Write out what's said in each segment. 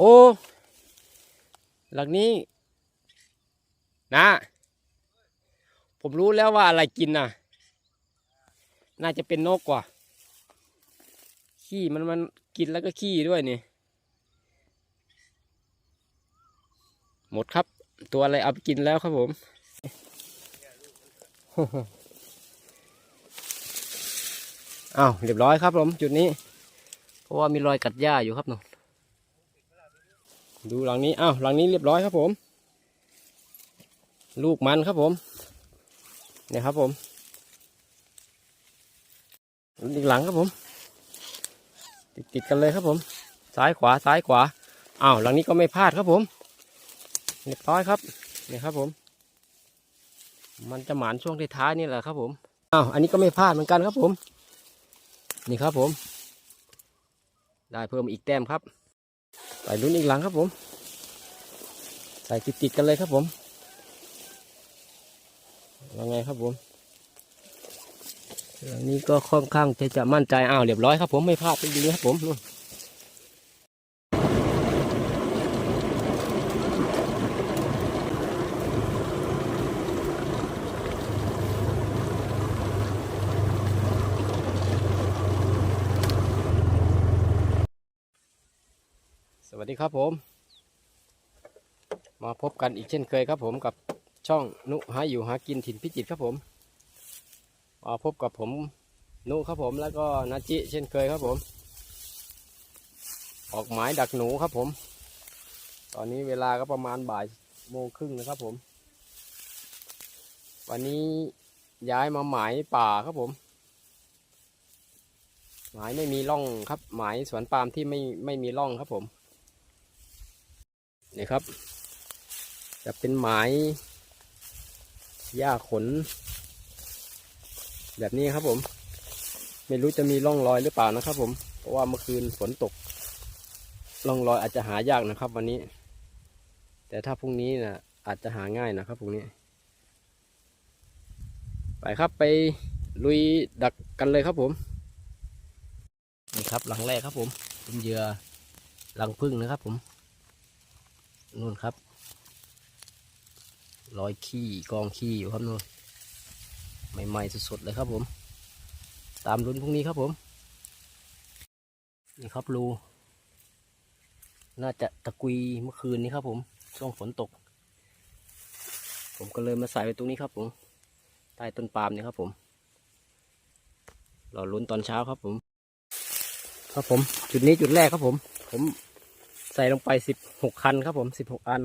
โอ้ หลังนี้ นะ ผมรู้แล้วว่าอะไรกินน่ะ น่าจะเป็นนกกว่า ขี้มันมันกินแล้วก็ขี้ด้วยนี่ หมดครับ ตัวอะไรเอาไปกินแล้วครับผมอ้าวเรียบร้อยครับผม จุดนี้ เพราะว่ามีรอยกัดหญ้าอยู่ครับหนู ดูหลังนี้อ้าวหลังนี้เรียบร้อยครับผม ลูกมันครับผมเนี่ยครับผมอีกหลังครับผม ติดติดกันเลยครับผม ซ้ายขวาซ้ายขวาอ้าวหลังนี้ก็ไม่พลาดครับผมเรียบร้อยครับเนี่ยครับผม มันจะหมานช่วงท้ายนี่แหละครับผมอ้าวอันนี้ก็ไม่พลาดเหมือนกันครับผม นี่ครับผม ได้เพิ่มอีกแต้มครับ ใส่ลุ้นอีกหลังครับผม ใส่ติดติดๆกันเลยครับผมยังไงครับผมหลังนี้ก็ค่อนข้างจะจะมั่นใจอ้าวเรียบร้อยครับผมไม่พลาดไปดีครับผม ดีครับผม มาพบกันอีกเช่นเคยครับผมกับช่องนุหาอยู่หากินถิ่นพิจิตรครับผมมาพบกับผมนุครับผมแล้วก็นาจิเช่นเคยครับผม ออกหมายดักหนูครับผม ตอนนี้เวลาก็ประมาณบ่ายโมงครึ่งนะครับผม วันนี้ย้ายมาหมายป่าครับผมหมายไม่มีร่องครับ หมายสวนปาล์มที่ไม่ไม่มีร่องครับผม นี่ครับ จะเป็นหมายหญ้าขน แบบนี้ครับผม ไม่รู้จะมีร่องรอยหรือเปล่านะครับ ผม เพราะว่าเมื่อคืนฝนตก ร่องรอยอาจจะหายากนะครับ วันนี้ แต่ถ้าพรุ่งนี้นะอาจจะหาง่ายนะครับพรุ่งนี้ ไปครับไปลุยดักกันเลยครับผม นี่ครับหลังแรกครับผมเป็นเหยื่อหลังพึ่งนะครับผม นู่นครับรอยขี้กองขี้อยู่ครับนู่นใหม่ๆสดๆเลยครับผม ตามลุ้นพรุ่งนี้ครับผม นี่ครับรูน่าจะตะกุยเมื่อคืนนี้ครับผม ช่วงฝนตก ผมก็เลยมาใส่ไว้ตรงนี้ครับผม ใต้ต้นปาล์มนี่ครับผมรอลุ้นตอนเช้าครับผม ครับผม จุดนี้จุดแรกครับผม ผม ส่ลงไปสิบหกคันครับผมสิบหกอัน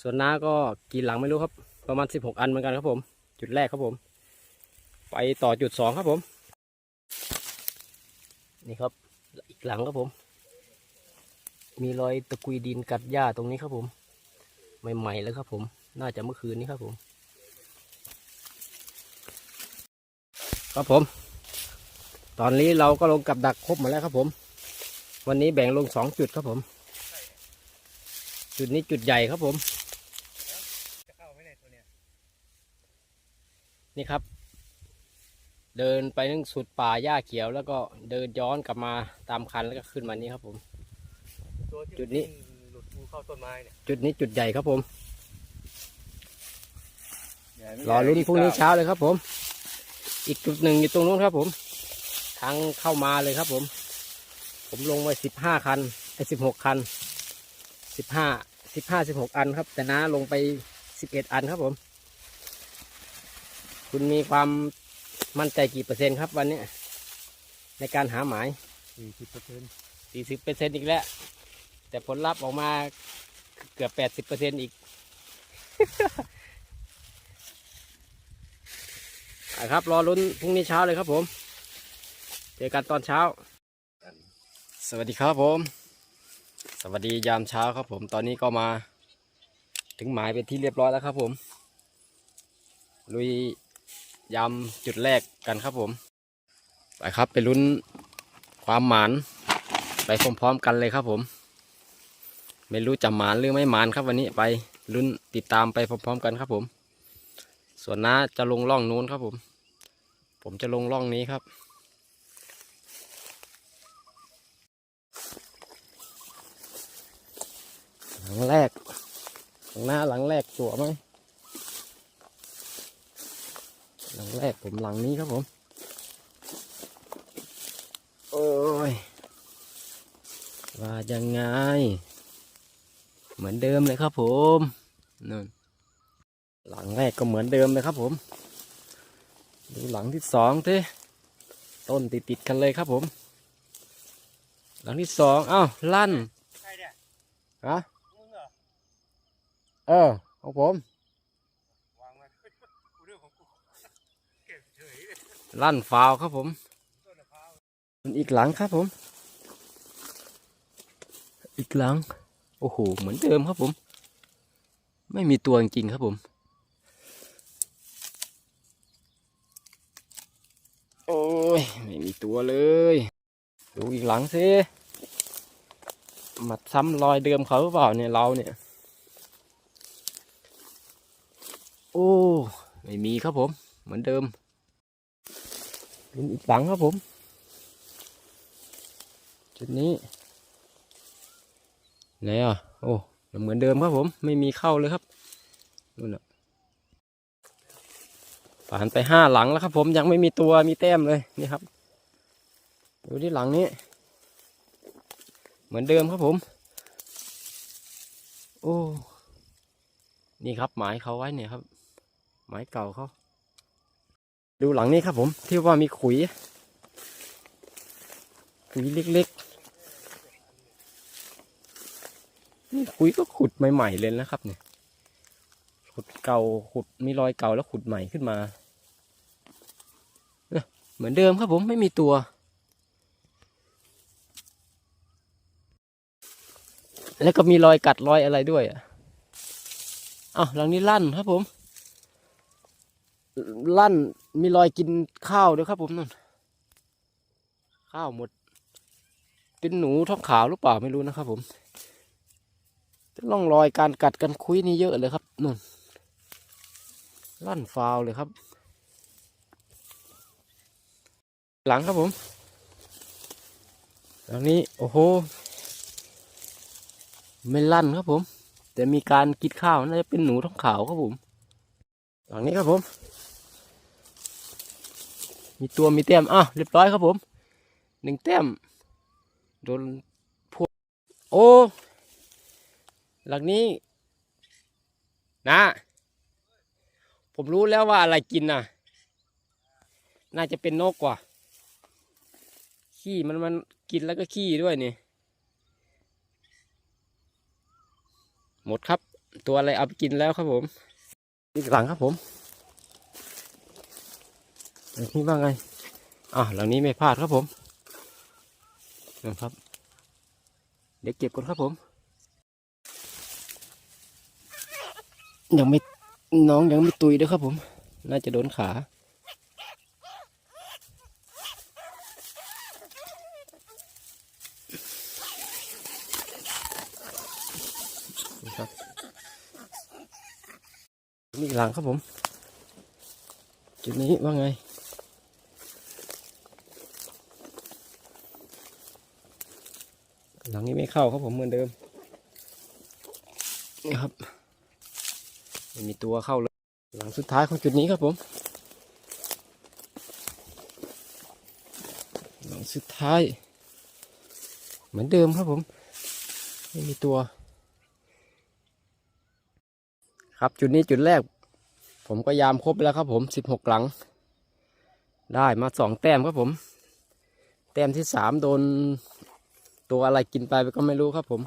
ส่วนน้าก็กี่หลังไม่รู้ครับ ประมาณสิบหกอันเหมือนกันครับผม จุดแรกครับผม ไปต่อจุดสองครับผม นี่ครับอีกหลังครับผม มีรอยตะกุยดินกัดหญ้าตรงนี้ครับผม ใหม่ๆแล้วครับผม น่าจะเมื่อคืนนี้ครับผม ครับผม ตอนนี้เราก็ลงกับดักครบหมาแล้วครับผมวันนี้แบ่งลงสองจุดครับผม จุดนี้จุดใหญ่ครับผมจะเข้าไหมเนี่ยตัวเนี้ยนี่ครับ เดินไปนึงสุดป่าหญ้าเขียว แล้วก็เดินย้อนกลับมาตามคันแล้วก็ขึ้นมานี้ครับผมตัวที่จุดนี้หลุดภูเข้าต้นไม้เนี่ยจุดนี้จุดใหญ่ครับผมรอลุ้นพรุ่งนี้เช้าเลยครับผม อีกจุดหนึ่งอยู่ตรงนู้นครับผม ทางเข้ามาเลยครับผม ผมลงไว้สิบห้าคันไอ้สิบหกคัน สิบห้าสิบห้าสิบหกอันครับ แต่น้าลงไปสิบเอ็ดอันครับผม คุณมีความมั่นใจกี่เปอร์เซ็นต์ครับวันนี้ ในการหาหมายสี่สิบเปอร์เซ็นต์สี่สิบเปอร์เซ็นต์อีกแล้ว แต่ผลลัพธ์ออกมาเกือบแปดสิบเปอร์เซ็นต์อีกอะครับ รอลุ้นพรุ่งนี้เช้าเลยครับผม เจอกันตอนเช้า สวัสดีครับผมส วัสดียามเช้าครับผมตอนนี้ก็มา ถึงหมายเป็นที่เรียบร้อยแล้วครับผมลุยยามจุดแรกกันครับผมไปครับไปลุ้นความหมานไปพร้อมๆกันเลยครับผม ไม่รู้จะหมานหรือไม่หมานครับวันนี้ไปลุ้นติดตามไปพร้อมๆกันครับผม ส่วนน้าจะลงร่องนู้นครับผม ผมจะลงร่องนี้ครับ หลังแรก หลังหน้าหลังแรกจั่วไหมหลังแรกผมหลังนี้ครับผม โอ้ย ว่ายังไง เหมือนเดิมเลยครับผมนั่นหลังแรกก็เหมือนเดิมเลยครับผม ดูหลังที่สองทีต้นติดติดๆกันเลยครับผม หลังที่สองอ้าวลั่นใครเนี่ยฮะมึงเหรอ เออ ของผมลั่นฟาวครับผมต้นอีกหลังครับผม อีกหลัง โอ้โห เหมือนเดิมครับผม ไม่มีตัวจริงครับผม โอ้ย ไม่มีตัวเลย ดูอีกหลังสิมาซ้ำรอยเดิมเขาหรือเปล่าเนี่ยเราเนี่ย โอ้ ไม่มีครับผม เหมือนเดิมดูอีกหลังครับผม จุดนี้ไหนอะ โอ้ เหมือนเดิมครับผม ไม่มีเข้าเลยครับนู่นน่ะผ่านไปห้าหลังแล้วครับ ผมยังไม่มีตัวมีแต้มเลยนี่ครับดูที่หลังนี้ เหมือนเดิมครับผม โอ้ นี่ครับหมายเขาไว้เนี่ยครับ หมายเก่าเขาดูหลังนี้ครับผม ที่ว่ามีขุย ขุยเล็กๆ นี่ขุยก็ขุดใหม่ๆเลยนะครับเนี่ย ขุดเก่าขุดมีรอยเก่าแล้วขุดใหม่ขึ้นมา เหมือนเดิมครับผมไม่มีตัว แล้วก็มีรอยกัดรอยอะไรด้วยอะอ้าวหลังนี้ลั่นครับผม ลั่นมีรอยกินข้าวด้วยครับผมนั่นข้าวหมด เป็นหนูท้องขาวหรือเปล่าไม่รู้นะครับ ผมร่องรอยการกัดกันคุยนี่เยอะเลยครับนู่นลั่นฟาวเลยครับ หลังครับผมหลังนี้โอ้โหไม่ลั่นครับผม แต่มีการกินข้าวน่าจะเป็นหนูท้องขาวครับผมหลังนี้ครับผม มีตัวมีแต้มอ้าวเรียบร้อยครับผมหนึ่งแต้มโดนพวกโอ้ หลังนี้ นะ ผมรู้แล้วว่าอะไรกินน่ะ น่าจะเป็นนกกว่า ขี้มันมันกินแล้วก็ขี้ด้วยนี่ หมดครับ ตัวอะไรเอาไปกินแล้วครับผม อีกหลังครับผม หลังนี้ว่าไงอะหลังนี้ไม่พลาดครับผมนะครับ เดี๋ยวเก็บก่อนครับผม ยังไม่น้องยังไม่ตุยด้วยครับผม น่าจะโดนขาครับนี่หลังครับผม จุดนี้ว่าไง หลังนี้ไม่เข้าครับผมเหมือนเดิมนี่ครับไม่มีตัวเข้าเลย หลังสุดท้ายของจุดนี้ครับผม หลังสุดท้าย เหมือนเดิมครับผม ไม่มีตัว ครับจุดนี้จุดแรก ผมก็ยามครบแล้วครับผมสิบหกหลัง ได้มาสองแต้มครับผม แต้มที่สามโดน ตัวอะไรกินไปก็ไม่รู้ครับผม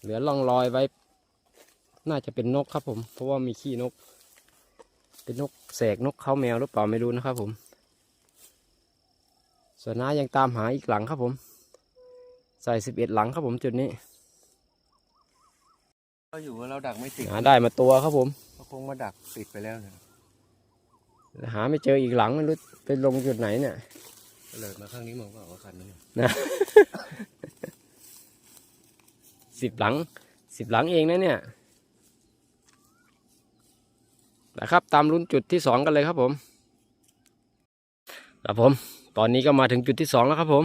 เหลือร่องรอยไว้ น่าจะเป็นนกครับผม เพราะว่ามีขี้นก เป็นนกแสกนกเขาแมวหรือเปล่าไม่รู้นะครับผมส่วนน้ายังตามหาอีกหลังครับผม ใส่สิบเอ็ดหลังครับผมจุดนี้เราอยู่ว่าเราดักไม่ติดหาได้มาตัวครับผมเขาคงมาดักติดไปแล้วเนี่ยหาไม่เจออีกหลังไม่รู้ไปลงจุดไหนเนี่ย เลยมาข้างนี้มองว่าว่าคันนึงนะสิบหลัง สิบหลังเองนะเนี่ยนะครับ ตามลุ้นจุดที่สองกันเลยครับผมครับผม ตอนนี้ก็มาถึงจุดที่สองแล้วครับผม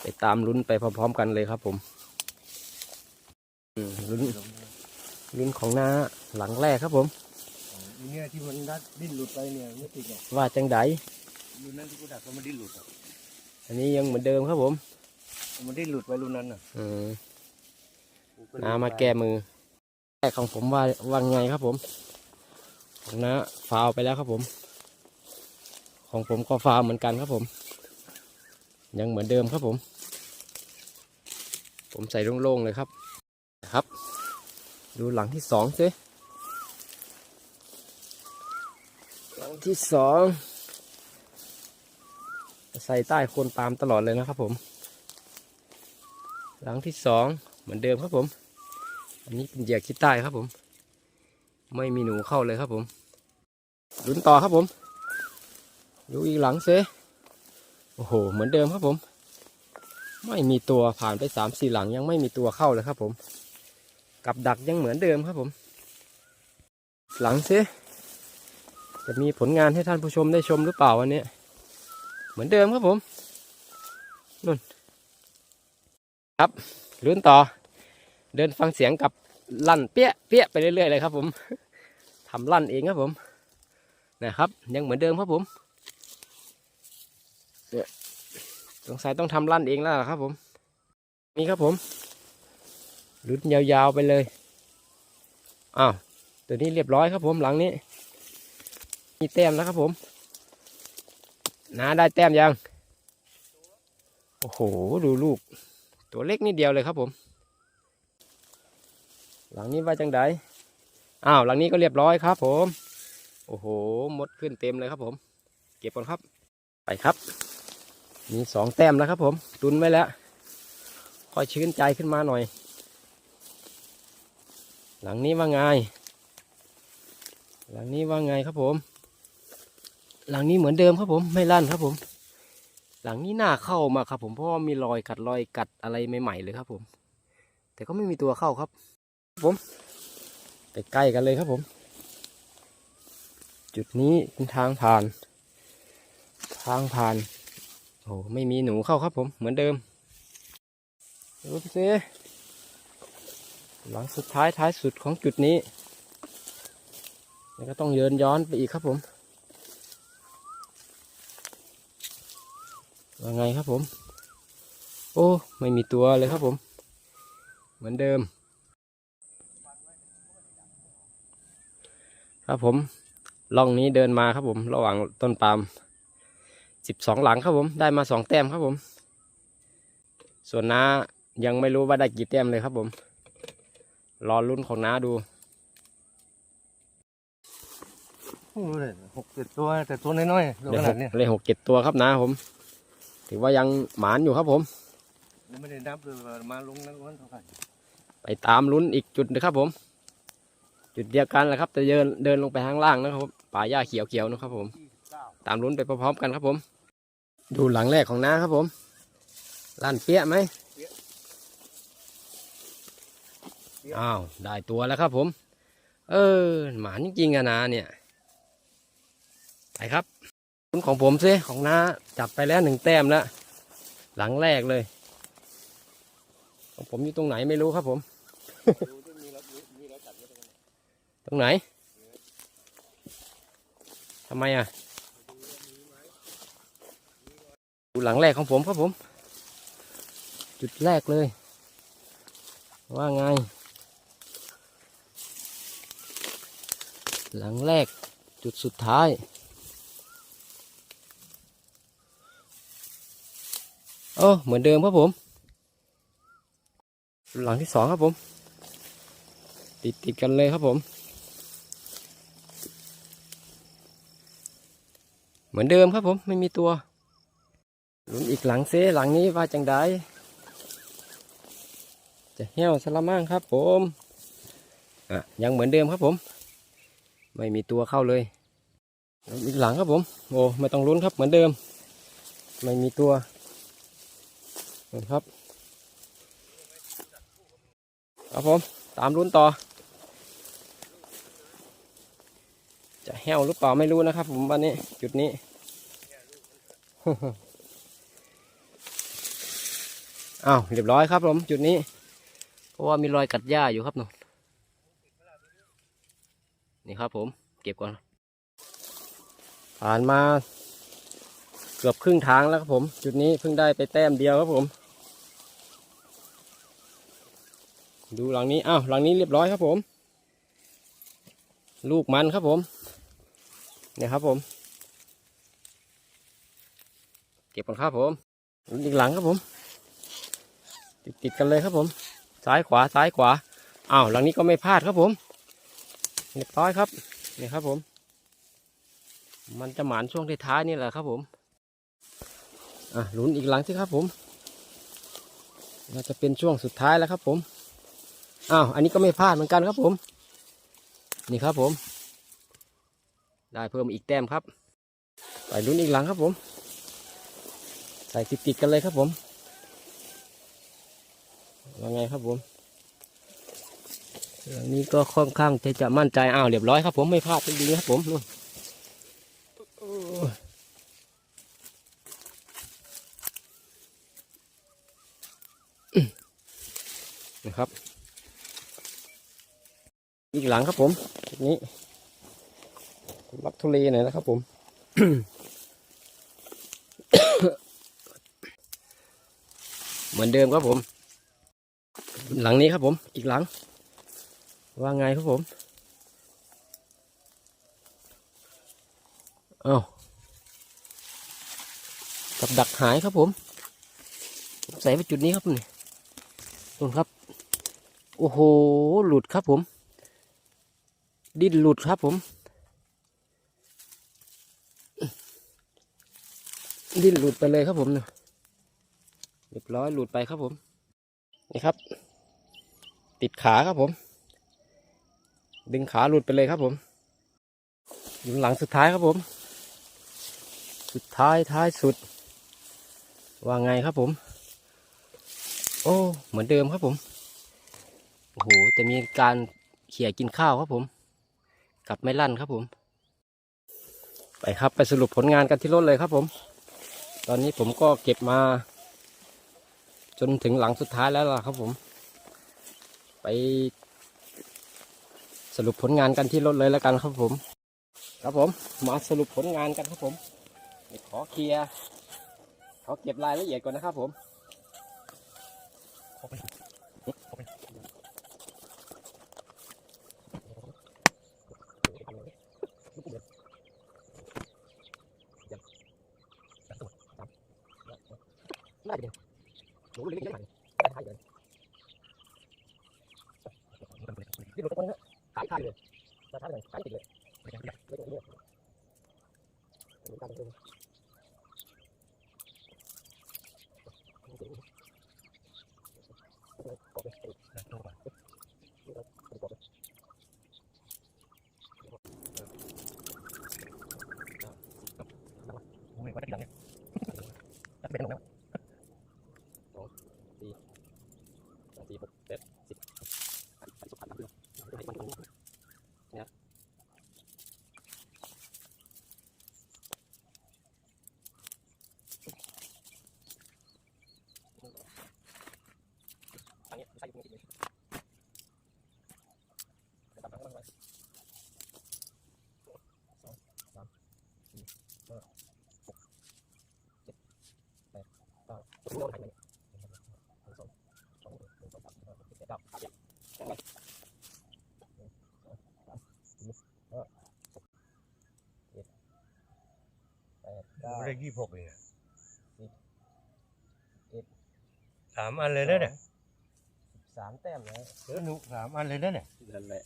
ไปตามลุ้นไปพร้อมๆกันเลยครับผมลุ้นลุ้นของน้าหลังแรกครับผม อีเนี่ยที่มันดัดดิ้นหลุดไปเนี่ยไม่ติดหรอกว่าจังไดรุ่นนั้นที่กูดักก็มันดิ้นหลุดอะอันนี้ยังเหมือนเดิมครับผมมันดิ้นหลุดไปรุ่นนั้นอะอืมน้ามาแก้มือแรกของผมว่าว่าไงครับผมของน้าฟาวไปแล้วครับผม ของผมก็ฟาวเหมือนกันครับผม ยังเหมือนเดิมครับผม ผมใส่โล่งๆเลยครับครับ ดูหลังที่สองสิหลัง ที่สองใส่ใต้โคนปาล์มตลอดเลยนะครับผม หลังที่สองเหมือนเดิมครับผม อันนี้เป็นเหยื่อขี้ใต้ครับผม ไม่มีหนูเข้าเลยครับผมลุ้นต่อครับผมดูอีกหลังเซโอ้โห เหมือนเดิมครับผม ไม่มีตัวผ่านไปสามสี่หลังยังไม่มีตัวเข้าเลยครับผม กับดักยังเหมือนเดิมครับผม หลังเซ จะมีผลงานให้ท่านผู้ชมได้ชมหรือเปล่าวันนี้เหมือนเดิมครับผมนุ่นครับลุ้นต่อ เดินฟังเสียงกับลั่นเปี้ยเปี้ยไปเรื่อยๆเลยครับ ผมทำลั่นเองครับผมนะครับ ยังเหมือนเดิมครับผมเนี่ยสงสัยต้องทำลั่นเองแล้วครับ ผม นี่ครับผมลุ้นยาวๆไปเลยอ้าวตัวนี้เรียบร้อยครับผมหลังนี้ มีแต้มแล้วครับผมนาได้แต้มยัง โอ้โห ดูลูก ตัวเล็กนิดเดียวเลยครับผม หลังนี้ว่าจังไดอ้าว หลังนี้ก็เรียบร้อยครับผม โอ้โห มดขึ้นเต็มเลยครับผม เก็บก่อนครับ ไปครับ มีสองแต้มแล้วครับผม ตุนไว้แล้ว ค่อยชื้นใจขึ้นมาหน่อย หลังนี้ว่าไง หลังนี้ว่าไงครับผม หลังนี้เหมือนเดิมครับผมไม่ลั่นครับผม หลังนี้หน้าเข้ามาครับ ผมเพราะมีรอยกัดรอยกัดอะไรใหม่ๆเลยครับ ผม แต่ก็ไม่มีตัวเข้าครับ ผมใกล้กันเลยครับผม จุดนี้เป็นทางผ่าน ทางผ่านโอ้ไม่มีหนูเข้าครับ ผมเหมือนเดิมดูสิหลังสุดท้ายท้ายสุดของจุดนี้แล้วก็ต้องเยินย้อนไปอีกครับผม ว่าไงครับผม โอ้ ไม่มีตัวเลยครับผม เหมือนเดิม ครับผมล่องนี้เดินมาครับผม ระหว่างต้นปาล์มสิบสองหลังครับผม ได้มาสองแต้มครับผม ส่วนน้ายังไม่รู้ว่าได้กี่แต้มเลยครับผม รอลุ้นของน้าดูโอ้ยหกเจ็ดตัวแต่ตัวน้อยๆตัวเลขยหนาดกเนี้ยเลยหกเจ็ดตัวครับน้าผม ถือว่ายังหมานอยู่ครับผมแล้วไม่ได้นับเลยว่ามาลงนั้นวันเท่าไหร่ไปตามลุ้นอีกจุดนะครับผม จุดเดียวกันแหละครับแต่เดินเดินลงไปข้างล่างนะครับผมป่าหญ้าเขียวๆนะครับผมยี่สิบเก้าตามลุ้นไปพร้อมๆกันครับผม ดูหลังแรกของน้าครับผมลั่นเปี้ยไหมอ้าวได้ตัวแล้วครับผม เออหมาจริงๆอะนาเนี่ย ไปครับลุ้น ของผมซิของน้าจับไปแล้วหนึ่งแต้มแล้ว หลังแรกเลย ของผมอยู่ตรงไหนไม่รู้ครับผม ตรงนั้นตรงไหนทำไมอะดูหลังแรกของผมครับผม จุดแรกเลย ว่าไง หลังแรกจุดสุดท้าย โอ้เหมือนเดิมครับผม หลังที่สองครับผม ติดติดกันเลยครับผม เหมือนเดิมครับผมไม่มีตัวลุ้นอีกหลังเซหลังนี้ว่าจังไดจะเหี้ยวสละมั่งครับผมอะยังเหมือนเดิมครับผม ไม่มีตัวเข้าเลยลุ้นอีกหลังครับผมโอ้ไม่ต้องลุ้นครับเหมือนเดิม ไม่มีตัว เห็นครับครับผมตามลุ้นต่อ จะแห้วหรือเปล่าไม่รู้นะครับ ผมวันนี้จุดนี้อ้าวเรียบร้อยครับผมจุดนี้ เพราะว่ามีรอยกัดหญ้าอยู่ครับนู่นนี่ครับผมเก็บก่อนผ่านมาเกือบครึ่งทางแล้วครับผม จุดนี้เพิ่งได้ไปแต้มเดียวครับผม ดูหลังนี้อ้าวหลังนี้เรียบร้อยครับผม ลูกมันครับผม เนี่ยครับผม เก็บก่อนครับผมอีกหลังครับผม ติดติดกันเลยครับผม ซ้ายขวาซ้ายขวาอ้าวหลังนี้ก็ไม่พลาดครับผมเรียบร้อยครับเนี่ยครับผม มันจะหมานช่วงท้ายๆนี่แหละครับผมอะหลุนอีกหลังสิครับผมน่าจะเป็นช่วงสุดท้ายแล้วครับผม อ้าว อันนี้ก็ไม่พลาดเหมือนกันครับผม นี่ครับผม ได้เพิ่มอีกแต้มครับ ไปลุ้นอีกหลังครับผม ใส่ติดติดๆกันเลยครับผม ว่าไงครับผม หลังนี้ก็ค่อนข้างจะจะมั่นใจ อ้าว เรียบร้อยครับผม ไม่พลาดจริงๆครับผมนู่นนะครับ อีกหลังครับผมนี้รับทุเรหน่อยนะครับผมเหมือนเดิมครับผม หลังนี้ครับผม อีกหลัง ว่าไงครับผมเอากับดักหายครับผม ใส่ไปจุดนี้ครับนี่นู่นครับ โอ้โห หลุดครับผม ดิ้นหลุดครับผม ดิ้นหลุดไปเลยครับผมเนี่ยเรียบร้อยหลุดไปครับผม นี่ครับ ติดขาครับผม ดึงขาหลุดไปเลยครับผมอยู่หลังสุดท้ายครับผม สุดท้ายท้ายสุด ว่าไงครับผม โอ้เหมือนเดิมครับผมโอ้โหแต่มีการเขี่ยกินข้าวครับผม กับไม่ลั่นครับผม ไปครับไปสรุปผลงานกันที่รถเลยครับผม ตอนนี้ผมก็เก็บมา จนถึงหลังสุดท้ายแล้วล่ะครับผม ไป สรุปผลงานกันที่รถเลยแล้วกันครับผม ครับผม มาสรุปผลงานกันครับผมขอเคลียร์ขอเก็บรายละเอียดก่อนนะครับผม น่าจะเดียวหนูเล็กๆเยอะหน่อยได้ท้ายเลยนี่หนูตะโกนนะขายท้ายเลยมาท้ายเลยขายติดเลยไม่ต้องเลือกหนูตามไปเลยโอ้ยว่าจะกี่หลังเนี่ยจะเป็นหลังแล้ว สองสี่หกเจ็ดสิบไปสุดท้ายแล้วให้มันตรงเนี่ยอันนี้ใส่อยู่ตรงนี้ตัดหลังมันไปสองสามสี่ห้าหกเจ็ดแปดเก้าตัวนี้เราถ่ายไหน สองสองหนึ่งสองสามสี่ห้าหกเจ็ดแปดเก้าสามอย่างสองใบหนึ่งสองสามสี่ห้าหกเจ็ดแปดเก้าไม่ได้ยี่หกเองอะสิบเอ็ดสามอันเลยนะเนี่ยสิบสามแต้มนะเออหนูสามอันเลยนะเนี่ยนั่นแหละ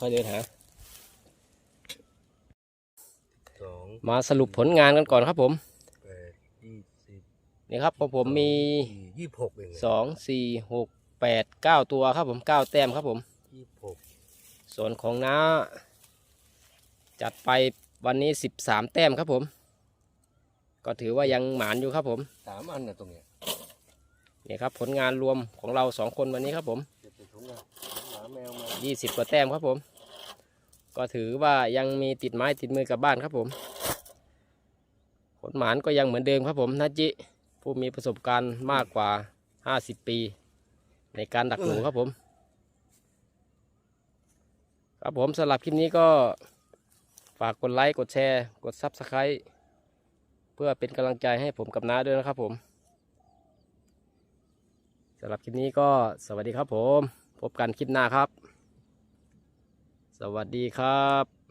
ค่อยเดินหาสองมาสรุปผลงานกันก่อนครับผมแปดยี่สิบ นี่ครับของผมมีสี่ยี่หกเองสองสี่หกแปดเก้าตัวครับผมเก้าแต้มครับผมยี่หกส่วนของน้า จัดไปวันนี้สิบสามแต้มครับผม ก็ถือว่ายังหมานอยู่ครับผมสามอันน่ะตรงเนี้ยนี่ครับผลงานรวมของเราสองคนวันนี้ครับผมเก็บเป็นถุงอะหมาแมวมายี่สิบกว่าแต้มครับผม ก็ถือว่ายังมีติดไม้ติดมือกลับบ้านครับผมผลหมานก็ยังเหมือนเดิมครับผมนะจิ ผู้มีประสบการณ์มากกว่า50ปี ในการดักหนูครับผม ครับผมสำหรับคลิปนี้ก็ฝากกดไลค์ กดแชร์ กด Subscribe เพื่อเป็นกำลังใจให้ผมกับน้าด้วยนะครับผมสำหรับคลิปนี้ก็สวัสดีครับผม พบกันคลิปหน้าครับ สวัสดีครับ